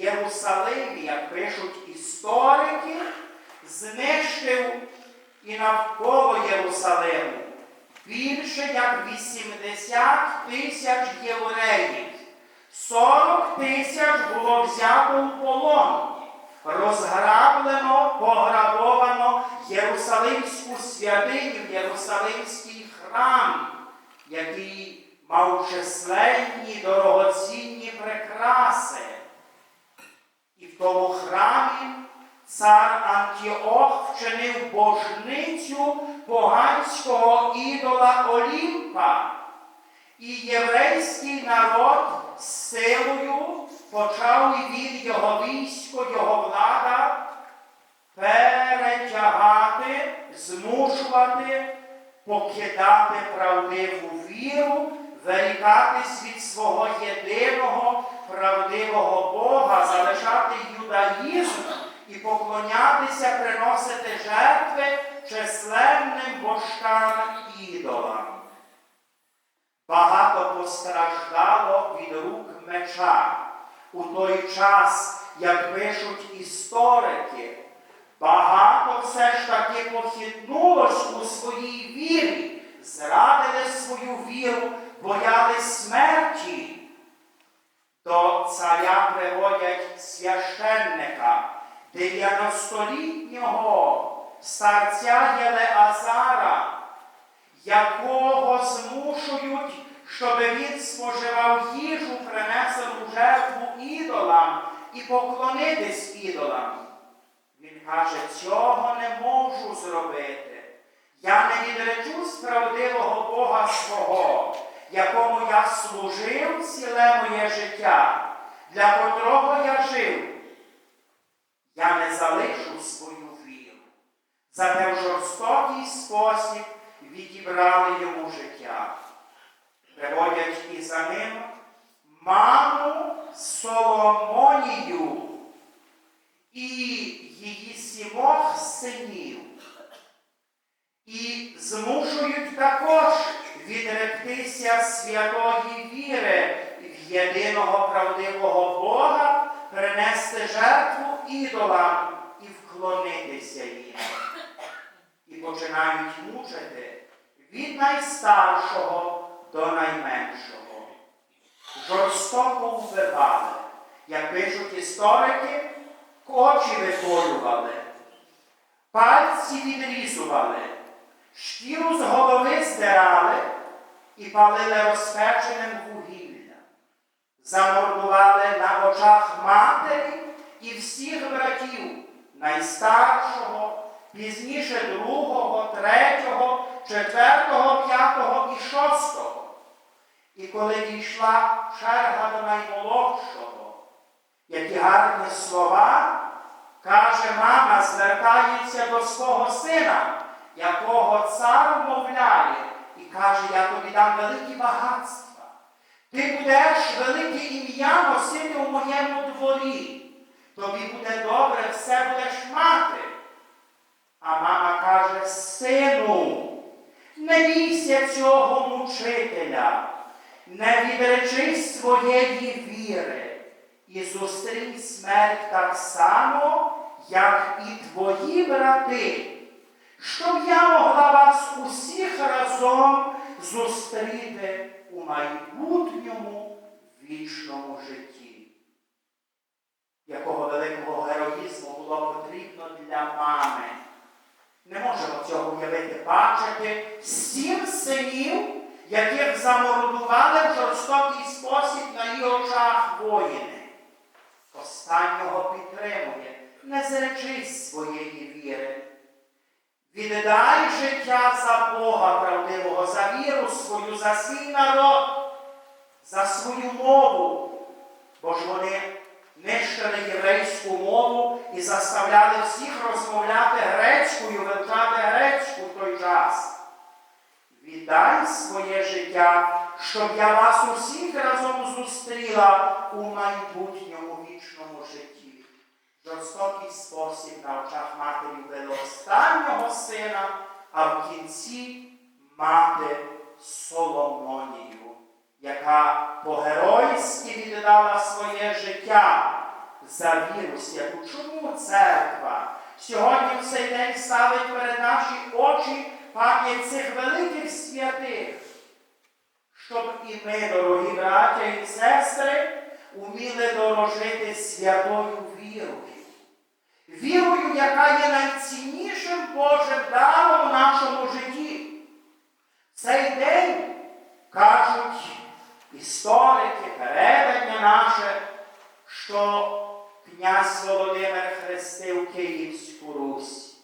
Єрусалимі, як пишуть історики, знищив і навколо Єрусалиму більше як 80 тисяч євреїв. 40 тисяч було взято в полон. Розграблено, пограбовано Єрусалимську святиню, Єрусалимський храм, який мав численні дорогоцінні прикраси. І в тому храмі цар Антіох вчинив божницю поганського ідола Олімпа. І єврейський народ з силою почав і він його військо, його влада перетягати, змушувати покидати правдиву віру, вирікатись від свого єдиного правдивого Бога, численним божкам ідолам. Багато постраждало від рук меча у той час, як пишуть історики. Багато все ж таки похитнулось у своїй вірі, зрадили свою віру, боялись смерті. До царя приводять священника, 90-літнього старця Єлеазара, якого змушують, щоб він споживав їжу, принесену жертву ідолам і поклонитись ідолам. Він каже, цього не можу зробити. Я не відречусь правдивого Бога свого, якому я служив ціле моє життя, для котрого я жив. Я не залишу свою віру. Зате в жорстокий спосіб відібрали йому життя. Приводять і за ним маму Соломонію і її сімох синів. І змушують також відректися святої віри в єдиного правдивого Бога, принести жертву ідолам і вклонитися їм. І починають мучити від найстаршого до найменшого. Жорстоко вбивали, як пишуть історики, очі виколювали, пальці відрізували, шкіру з голови здирали і палили розпеченим вугілля. Замордували на очах матері і всіх братів, найстаршого, пізніше другого, третього, четвертого, п'ятого і шостого. І коли дійшла черга до наймолодшого, які гарні слова, каже мама, звертається до свого сина, якого цар вмовляє, і каже, я тобі дам великі багатства. Ти будеш велике ім'я носити у моєму дворі. Тобі буде добре, все будеш мати. А мама каже, сину, не бійся цього мучителя, не відречись своєї віри і зустрінь смерть так само, як і твої брати, щоб я могла вас усіх разом зустріти у майбутньому вічному житті. Якого великого героїзму було потрібно для мами. Не можемо цього уявити, бачити сім синів, яких замордували в жорстокий спосіб на її очах воїни. Останнього підтримує, не зречись своєї віри. Віддай життя за Бога правдивого, за віру свою, за свій народ, за свою мову, бо ж вони нищили єврейську мову і заставляли всіх розмовляти грецькою, вивчати грецьку в той час. Віддай своє життя, щоб я вас усіх разом зустріла у майбутньому вічному житті. Жорстокий спосіб на очах матері вбили останнього сина, а в кінці мати Соломонію, яка по-геройськи віддала своє життя за віру святу. Чому церква сьогодні в цей день ставить перед наші очі пам'ять цих великих святих? щоб і ми, дорогі браття і сестри, уміли дорожити святою вірою. Вірою, яка є найціннішим Божим даром в нашому житті. Цей день, історики, передання наше, що князь Володимир хрестив Київську Русь.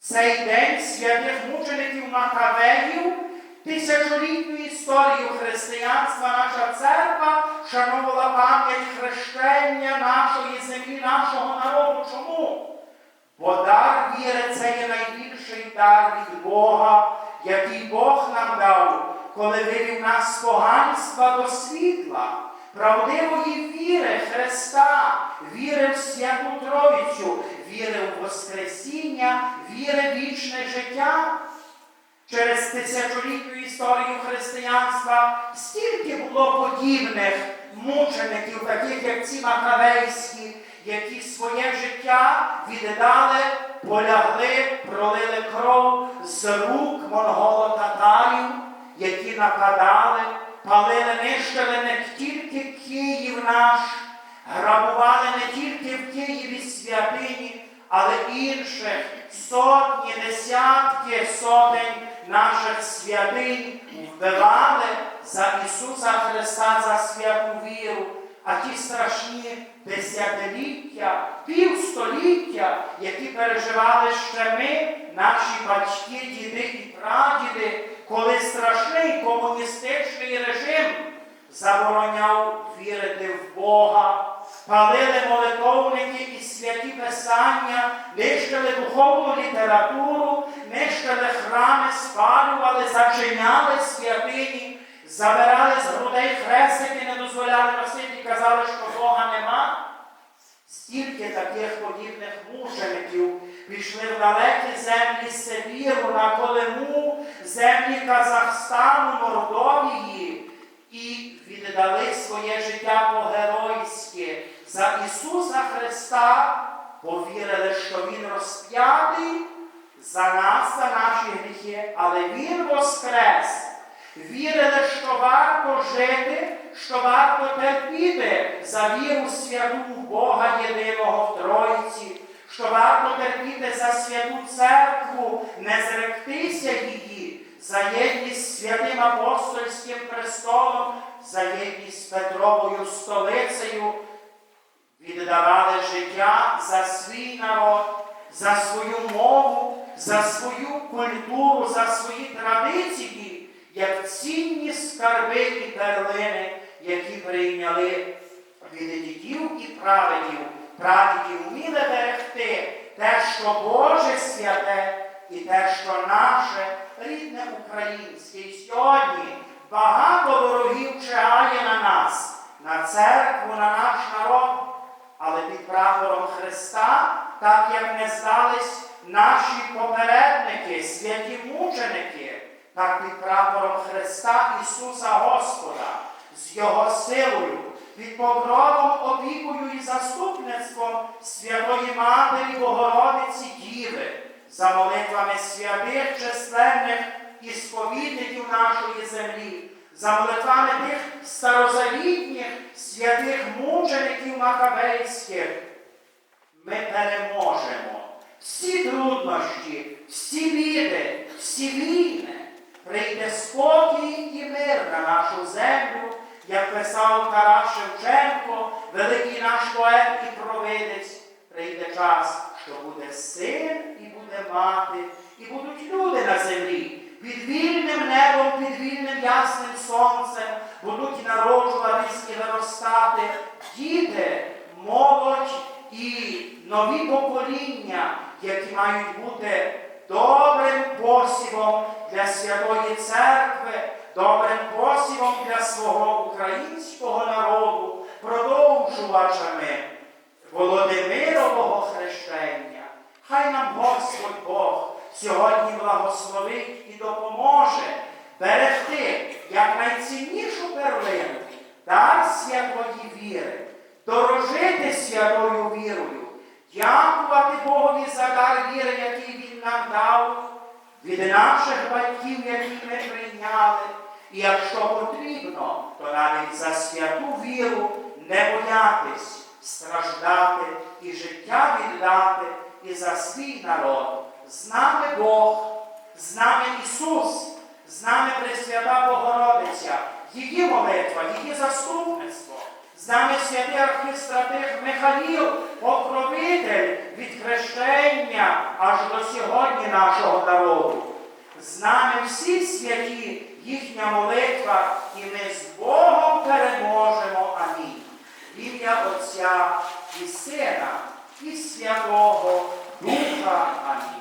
Цей день святих мучеників Макавеїв, тисячолітню історію християнства, наша церква шанувала пам'ять хрещення нашої землі, нашого народу. Чому? Бо дар віри це є найбільший дар від Бога, який Бог нам дав, коли вивів нас з поганства до світла, правдивої віри Христа, віри в Святу Тройцю, віри в Воскресіння, віри в вічне життя. Через тисячолітню історію християнства стільки було подібних мучеників, таких як ці Макавейські, які своє життя віддали, полягли, пролили кров з рук монголо-татарів, які нападали, палили, нищили не тільки Київ наш, грабували не тільки в Києві святині, але інших сотні, десятки сотень наших святинь вбивали за Ісуса Христа за святу віру. А ті страшні десятиліття, півстоліття, які переживали ще ми, наші батьки, діди і прадіди, коли страшний комуністичний режим забороняв вірити в Бога, палили молитовники і святі писання, нищили духовну літературу, нищили храми, спалювали, зачиняли святині, забирали з грудей хрестики, не дозволяли носити і казали, що Бога нема. Стільки таких подібних мучеників пішли в далекі землі Сибіру, на Колиму, землі Казахстану, Мордовії і віддали своє життя по-геройськи за Ісуса Христа, повірили, що Він розп'ятий за нас, за наші гріхи, але Він воскрес. Вірили, що варто жити, що варто терпіти за віру святу в Бога єдиного в Тройці, що варто терпіти за святу церкву, не зректися її, за єдність святим апостольським престолом, за єдність Петровою столицею, віддавали життя за свій народ, за свою мову, за свою культуру, за свої традиції, цінні скарби і перлини, які прийняли від дідів і праведів, прадідів вміли берегти те, що Боже святе, і те, що наше рідне українське. І сьогодні багато ворогів чекає на нас, на церкву, на наш народ, але під прапором Христа, так як не здались наші попередники, святі мученики, так під прапором Христа Ісуса Господа з Його силою, під покровом, опікою і заступництвом Святої Матері Богородиці Діви, за молитвами святих численних і сповідників нашої землі, за молитвами тих старозавітніх святих мучеників Макабейських, ми переможемо всі труднощі, всі біди, всі війни. Прийде спокій і мир на нашу землю, як писав Тарас Шевченко, великий наш поет і провидець. Прийде час, що буде син і буде мати, і будуть люди на землі. Під вільним небом, під вільним ясним сонцем будуть народжуватись і виростати діти, молодь і нові покоління, які мають бути добрим посівом для Святої Церкви, добрим посівом для свого українського народу, продовжувачами Володимирового хрещення. Хай нам Господь Бог сьогодні благословить і допоможе берегти як найціннішу перлину дар святої віри, дорожити святою вірою, дякувати Богові за дар віри, який Він нам дав, від наших батьків, які ми прийняли. І якщо потрібно, то навіть за святу віру не боятись страждати і життя віддати і за свій народ. З нами Бог, з нами Ісус, з нами Пресвята Богородиця, її молитва, її заступництво. З нами святий архістратих Михаїл, покровитель від хрещення аж до сьогодні нашого народу. З нами всі святі, їхня молитва, і ми з Богом переможемо. Амінь. В ім'я Отця і Сина, і Святого Духа. Амінь.